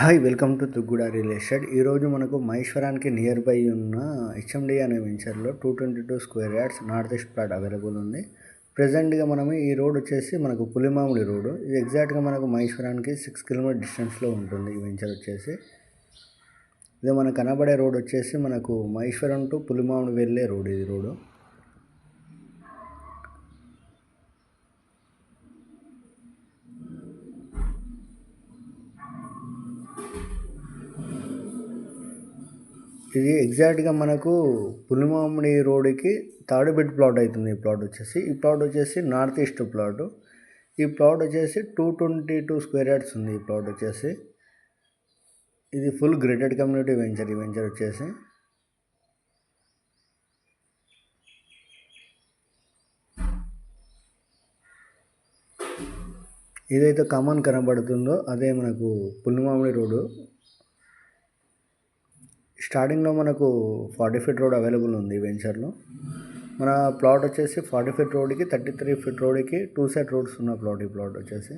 Hi welcome to Thugguda real estate. ఈరోజు మనకు మహేశ్వరానికి నియర్ బై ఉన్న హెచ్ఎండి అనే వెంచర్లో two twenty two square yards north east plot available ఉంది. ప్రజెంట్గా మనం ఈ రోడ్ వచ్చేసి మనకు పులిమామిడి రోడ్. ఇది ఎగ్జాక్ట్గా మనకు మహేశ్వరానికి సిక్స్ కిలోమీటర్ డిస్టెన్స్లో ఉంటుంది ఈ వెంచర్ వచ్చేసి. ఇది మనకు కనబడే రోడ్ వచ్చేసి మనకు మహేశ్వరం టు పులిమామిడి వెళ్ళే రోడ్ ఇది రోడ్డు ఇది ఎగ్జాక్ట్గా మనకు పులిమామిడి రోడ్డుకి తాడుబెట్ ప్లాట్ అవుతుంది ఈ ప్లాట్ వచ్చేసి. ఈ ప్లాట్ వచ్చేసి నార్త్ ఈస్ట్ ప్లాట్. ఈ ప్లాట్ వచ్చేసి two twenty two square yards ఉంది ఈ ప్లాట్ వచ్చేసి. ఇది ఫుల్ గ్రేటెడ్ కమ్యూనిటీ వెంచర్ ఈ వెంచర్ వచ్చేసి. ఏదైతే కామన్ కనబడుతుందో అదే మనకు పులిమామిడి రోడ్డు. స్టార్టింగ్లో మనకు ఫార్టీ ఫీట్ రోడ్ అవైలబుల్ ఉంది వెంచర్లో. మన ప్లాట్ వచ్చేసి ఫార్టీ ఫీట్ రోడ్కి థర్టీ త్రీ ఫీట్ రోడ్కి టూ సైడ్ రోడ్స్ ఉన్న ప్లాట్ ఈ ప్లాట్ వచ్చేసి.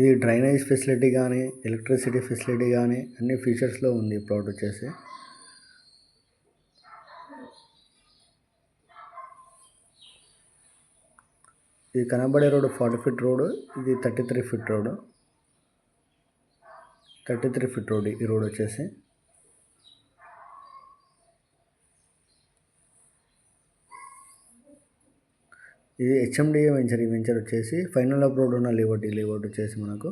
ఇది డ్రైనేజ్ ఫెసిలిటీ కానీ ఎలక్ట్రిసిటీ ఫెసిలిటీ కానీ అన్ని ఫీచర్స్లో ఉంది ప్లాట్ వచ్చేసి. ఇది కనబడే రోడ్ ఫార్టీ ఫీట్ రోడ్ ఇది thirty three feet road. Thirty three feet road ఈ రోడ్ వచ్చేసి. ఇది హెచ్ఎండిఏ వెంచర్ ఈ వెంచర్ వచ్చేసి ఫైనల్ అప్ రోడ్ ఉన్న లేఅవుట్ ఈ లేఅవుట్ వచ్చేసి మనకు.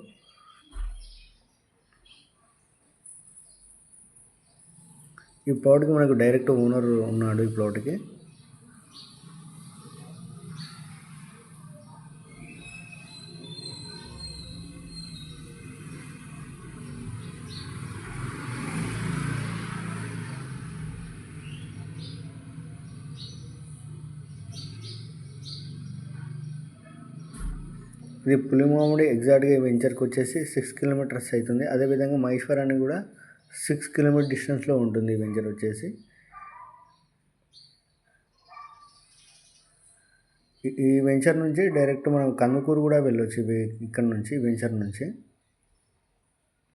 ఈ ప్లాట్కి మనకు డైరెక్ట్ ఓనర్ ఉన్నాడు ఈ ప్లాట్కి. ఇది పులిమామిడి ఎగ్జాక్ట్గా ఈ వెంచర్కి వచ్చేసి సిక్స్ కిలోమీటర్స్ అవుతుంది అదేవిధంగా అని కూడా సిక్స్ కిలోమీటర్ డిస్టెన్స్లో ఉంటుంది ఈ వెంచర్ వచ్చేసి. ఈ- వెంచర్ నుంచి డైరెక్ట్ మనం కందుకూరు కూడా వెళ్ళొచ్చు ఇక్కడ నుంచి వెంచర్ నుంచి.